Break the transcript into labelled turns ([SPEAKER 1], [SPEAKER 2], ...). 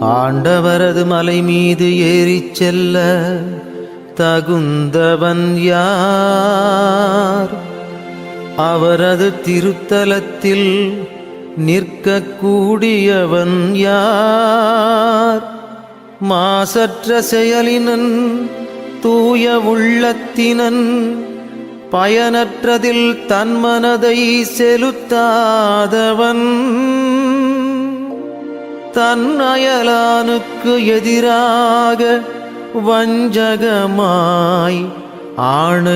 [SPEAKER 1] ஆண்டவரது மலை மீது ஏறி செல்ல தகுந்தவன் யார்? அவரது திருத்தலத்தில் நிற்கக்கூடியவன் யார்? மாசற்ற செயலினன் தூய உள்ளத்தினன் பயனற்றதில் தன் மனதை செலுத்தாதவன் தன் அயலானுக்கு எதிராக வஞ்சகமாய் ஆணையிடாதவன்